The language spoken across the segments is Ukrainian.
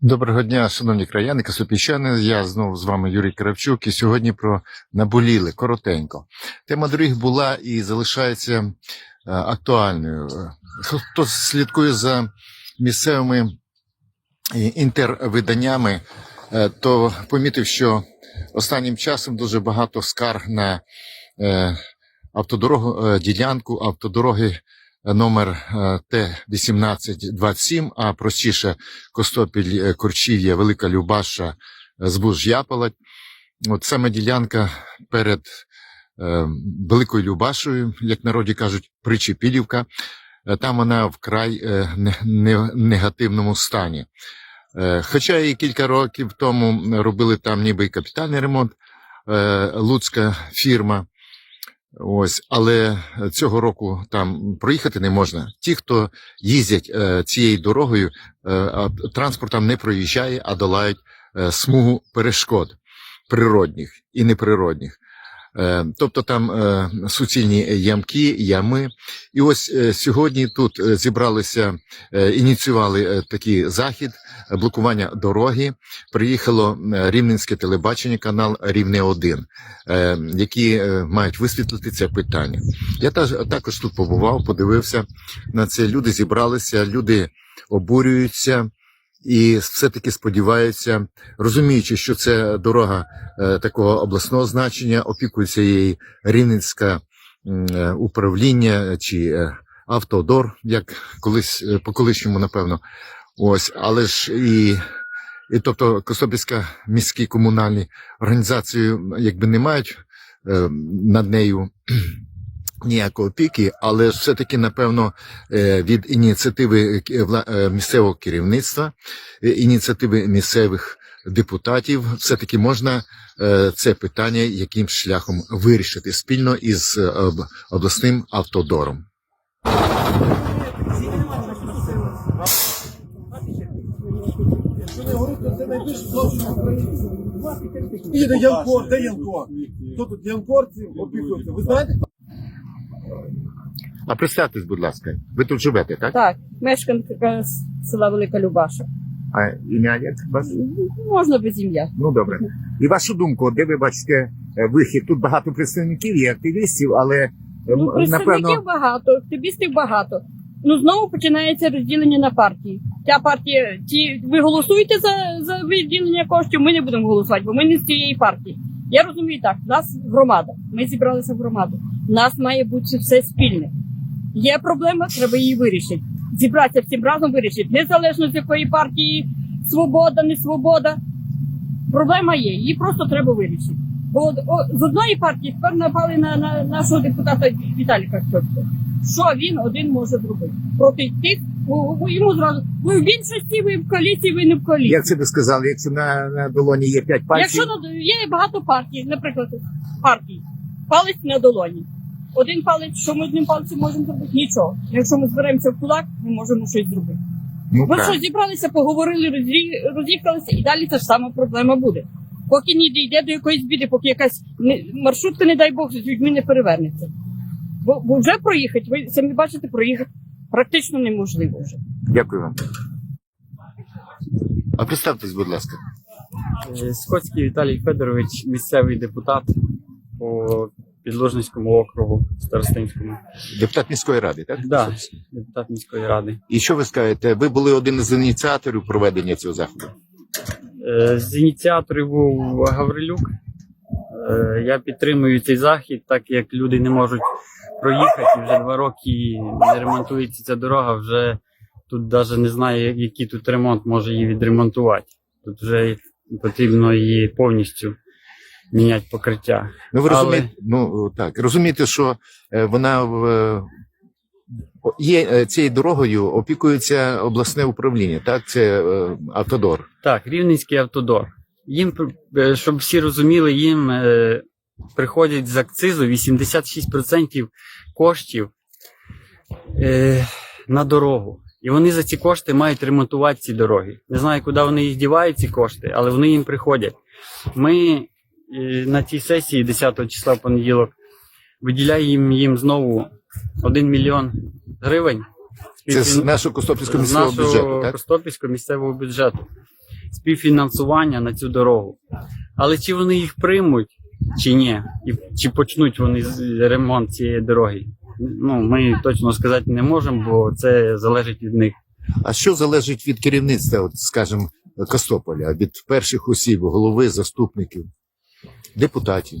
Доброго дня, шановні краяни, косопіщани. Я знову з вами Юрій Кравчук. І сьогодні про наболіли коротенько. Тема доріг була і залишається е, актуальною. Е, Хто слідкує за місцевими е, інтервиданнями, то помітив, що останнім часом дуже багато скарг на автодорогу, ділянку автодороги номер е, Т-1827, а простіше Костопіль, е, Корчів'я, Велика Любаша, е, Збуж Япалать. От саме ділянка перед Великою Любашою, як народі кажуть, Причепілівка. Там вона вкрай не, не, негативному стані. Хоча і кілька років тому робили там ніби капітальний ремонт, луцька фірма. Ось, але цього року там проїхати не можна. Ті, хто їздять е, цією дорогою, е, транспорт там не проїжджає, а долають е, смугу перешкод природних і неприродних. Е, Тобто там е, суцільні ямки, ями. І ось е, сьогодні тут е, зібралися, е, ініціювали е, такий захід е, блокування дороги. Приїхало Рівненське телебачення, канал Рівне 1 е, які е, мають висвітлити це питання. Я та- також тут побував, подивився на це. Люди зібралися, люди обурюються і все-таки сподіваються, розуміючи, що це дорога е, такого обласного значення, опікується її Рівненське управління чи автодор, як колись по колишньому, напевно. Ось, але ж і. І тобто Кособільська міські комунальні організації якби не мають е, над нею ніякої опіки, але все-таки, напевно, е, від ініціативи е, е, місцевого керівництва, е, ініціативи місцевих депутатів, все-таки можна е, це питання яким шляхом вирішити спільно із об- обласним автодором. Це найбільше. І де Янкор, де Янкор? Хто тут Янкорці опікується? Ви знаєте? А представтесь, будь ласка, ви тут живете, так? Так, мешканка села Велика Любаша. А ім'я як вас? Можна без ім'я. Ну добре. І вашу думку, де ви бачите е, вихід? Тут багато представників є активістів, але е, Ну, представників напевно багато, активістів багато. Ну знову починається розділення на партії. Ця партія, ті, ви голосуєте за, за виділення коштів, ми не будемо голосувати, бо ми не з цієї партії. Я розумію так, нас громада. Ми зібралися в громаду. У нас має бути все спільне. Є проблема, треба її вирішити. Зібратися всім разом вирішити, незалежно з якої партії, свобода, не свобода. Проблема є, її просто треба вирішити. Бо з одної партії тепер напали на, на нашого депутата Віталіка. Що він один може зробити? Проти тих, йому зразу ви в більшості, ви в коаліції, ви не в коаліції. як це ви сказали, якщо на, на долоні є п'ять пальців, Якщо на- є багато партій, наприклад, партій, палець на долоні. Один палець, що ми одним пальцем можемо зробити? Нічого. Якщо ми зберемося в кулак, ми можемо щось зробити. ну, Ви правильно. що зібралися, поговорили, роз'ї- роз'їхалися, і далі та ж сама проблема буде. Поки не дійде до якоїсь біди, поки якась не- маршрутка, не дай Бог, з людьми не перевернеться. Бо, бо вже проїхати, ви самі бачите, проїхати практично неможливо вже. Дякую вам. А представтесь, будь ласка. Е, Скотський Віталій Федорович, місцевий депутат по Підложницькому округу Старостинському. Депутат міської ради, так? Да, депутат міської ради. І що ви скажете? Ви були один із ініціаторів проведення цього заходу. Е, З ініціаторів був Гаврилюк. Е, Я підтримую цей захід, так як люди не можуть проїхати. Вже два роки не ремонтується ця дорога. Вже тут навіть не знаю, який тут ремонт може її відремонтувати. Тут вже потрібно її повністю міняти покриття. Ну ви Але- розумієте, ну так розумієте, що е, вона в е, є е, цією дорогою опікується обласне управління, так? Це е, автодор. Так, Рівненський автодор. Їм, щоб всі розуміли, їм е, приходять з акцизу 86% коштів е, на дорогу. І вони за ці кошти мають ремонтувати ці дороги. Не знаю, куди вони їх дівають, ці кошти, але вони їм приходять. Ми е, на цій сесії 10 числа в понеділок виділяємо їм знову 1 мільйон гривень. Це з нашого Костопільського з нашого бюджету, так? Костопільського місцевого бюджету. співфінансування на цю дорогу. Але чи вони їх приймуть, чи ні, і чи почнуть вони з- ремонт цієї дороги? Ну, ми точно сказати не можемо, бо це залежить від них. А що залежить від керівництва, от, скажімо, Костополя, від перших осіб, голови, заступників, депутатів?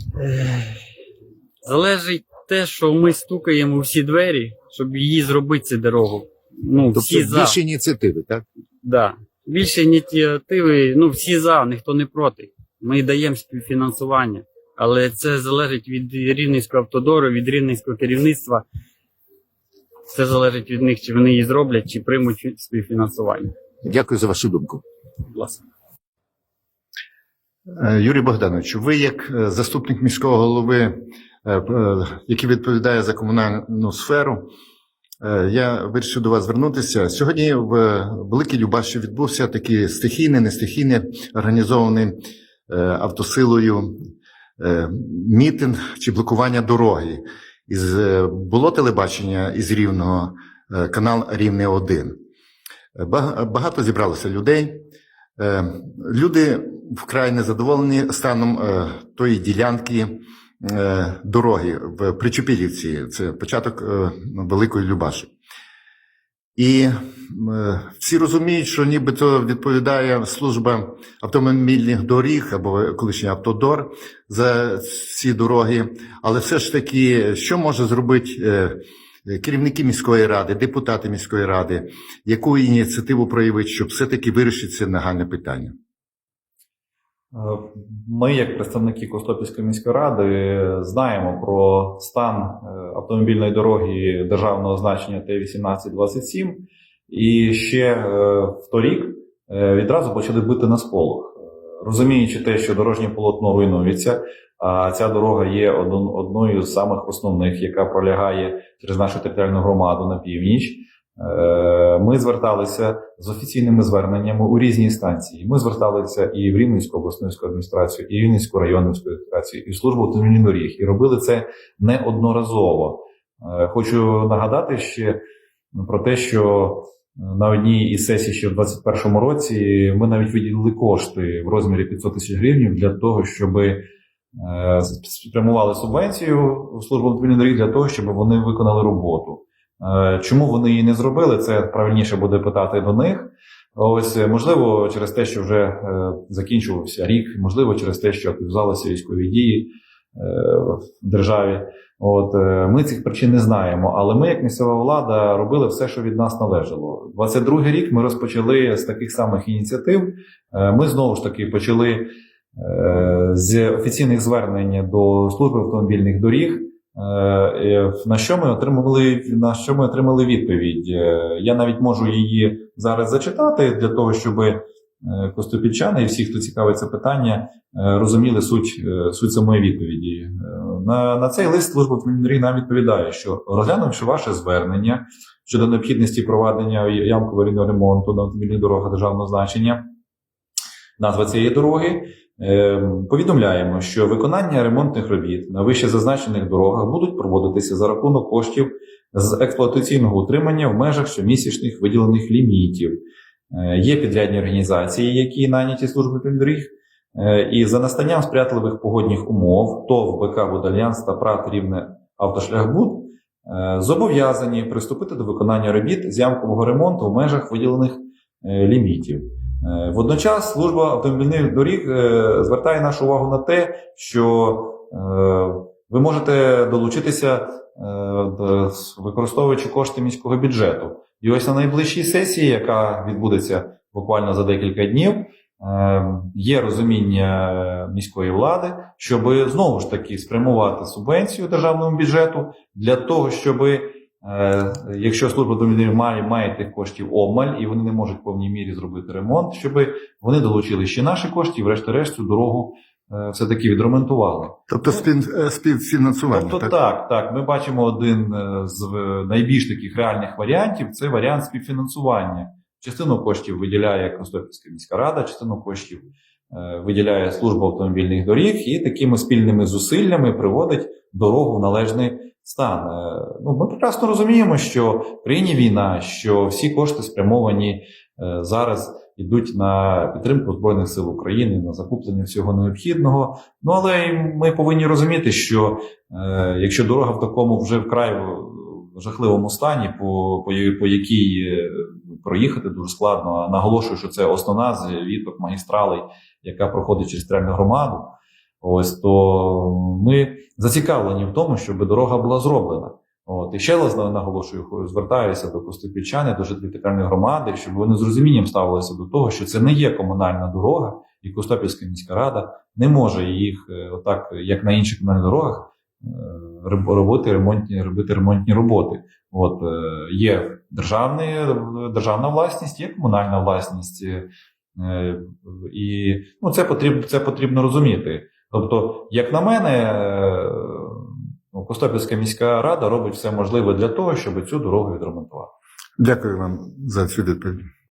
Залежить те, що ми стукаємо у всі двері, щоб її зробити цю дорогу. Ну, Тобто всі за. більше ініціативи, так? Да. Більше ініціативи, ну всі за, ніхто не проти. Ми даємо співфінансування. Але це залежить від рівненського автодору, від рівненського керівництва. Це залежить від них, чи вони її зроблять, чи приймуть співфінансування. Дякую за вашу думку. Будь ласка. Е, Юрій Богданович, ви як е, заступник міського голови, е, який відповідає за комунальну сферу, я вирішив до вас звернутися. Сьогодні в Великій Любаші відбувся такий стихійний, нестихійний, організований автосилою мітинг чи блокування дороги. Із, е, було телебачення із Рівного, е, канал Рівне 1. Е, Багато зібралося людей. Е, Люди вкрай незадоволені станом е, тої ділянки е, дороги в Причепілівці. Це початок е, Великої Любаші. І е, всі розуміють, що нібито відповідає служба автомобільних доріг або колишній автодор за ці дороги. Але все ж таки, що може зробити е, керівники міської ради, депутати міської ради, яку ініціативу проявити, щоб все-таки вирішити це нагальне питання? Е, Ми, як представники Костопільської міської ради, знаємо про стан автомобільної дороги державного значення Т-1827, і ще е, в торік рік відразу почали бити на сполох. Е, Розуміючи те, що дорожнє полотно руйнується, а ця дорога є одною з самих основних, яка пролягає через нашу територіальну громаду на північ. Е, Ми зверталися з офіційними зверненнями у різні інстанції. Ми зверталися і в Рівненську обласну адміністрацію, і в Рівненську районну адміністрацію, і в службу автомобільних доріг, і робили це неодноразово. Е, Хочу нагадати ще про те, що на одній із сесій ще в 2021 році ми навіть виділили кошти в розмірі 500 тисяч гривень для того, щоб спрямували субвенцію в службу автомобільних доріг для того, щоб вони виконали роботу. Е, Чому вони її не зробили? Це правильніше буде питати до них. Ось е, можливо, через те, що вже е, закінчувався рік, можливо, через те, що активізувалися військові дії в державі. От ми цих причин не знаємо, але ми, як місцева влада, робили все, що від нас належало. 22 рік ми розпочали з таких самих ініціатив. Ми знову ж таки почали з офіційних звернень до служби автомобільних доріг. Е, На що ми отримали на що ми отримали відповідь? Е, Я навіть можу її зараз зачитати для того, щоб е, костопільчани і всі, хто цікавиться питання, розуміли суть, суть самої відповіді. На, на цей лист служба автомобільних нам відповідає, що розглянувши ваше звернення щодо необхідності проведення ямково аварійного ремонту на автомобільних дорогах державного значення, назва цієї дороги. Е, Повідомляємо, що виконання ремонтних робіт на вище зазначених дорогах будуть проводитися за рахунок коштів з експлуатаційного утримання в межах щомісячних виділених лімітів. Е, Є підрядні організації, які наняті служби доріг, Е, і за настанням сприятливих погодних умов ТОВ БК «Водальянс» та ПРАТ Рівне Автошляхбуд е, зобов'язані приступити до виконання робіт з ямкового ремонту в межах виділених лімітів. Е, Водночас служба автомобільних доріг е, звертає нашу увагу на те, що е, ви можете долучитися, до- використовуючи кошти міського бюджету. І ось на найближчій сесії, яка відбудеться буквально за декілька днів, є розуміння міської влади, щоб знову ж таки спрямувати субвенцію державному бюджету для того, щоб Е, Якщо служба автомобільних має, має тих коштів обмаль і вони не можуть в повній мірі зробити ремонт, щоб вони долучили ще наші кошти, і врешті-решт цю дорогу е, все-таки відремонтували. Тобто е, співфінансування. Тобто так, так, ми бачимо один е, з е, найбільш таких реальних варіантів це варіант співфінансування. Частину коштів виділяє Костопільська міська рада, частину коштів е, виділяє служба автомобільних доріг, і такими спільними зусиллями приводить дорогу в належний стан. Е, Ну, ми прекрасно розуміємо, що в країні війна, що всі кошти спрямовані е, зараз йдуть на підтримку збройних сил України, на закуплення всього необхідного. Ну але ми повинні розуміти, що е, якщо дорога в такому вже вкрай е, жахливому стані, по, по, по якій проїхати дуже складно. А наголошую, що це основна з віток магістралей, яка проходить через територіальну громаду. Ось то ми зацікавлені в тому, щоб дорога була зроблена. От і ще раз наголошую, звертаюся до Костопільчани, до жителів громади, щоб вони з розумінням ставилися до того, що це не є комунальна дорога, і Костопільська міська рада не може їх е, отак, як на інших комунальних дорогах, е, робити ремонтні, робити ремонтні роботи. От е, є державний, державна власність, є комунальна власність, і ну, це потрібно, це потрібно розуміти. Тобто, як на мене, е, ну, Костопільська міська рада робить все можливе для того, щоб цю дорогу відремонтувати. Дякую вам за цю відповідь.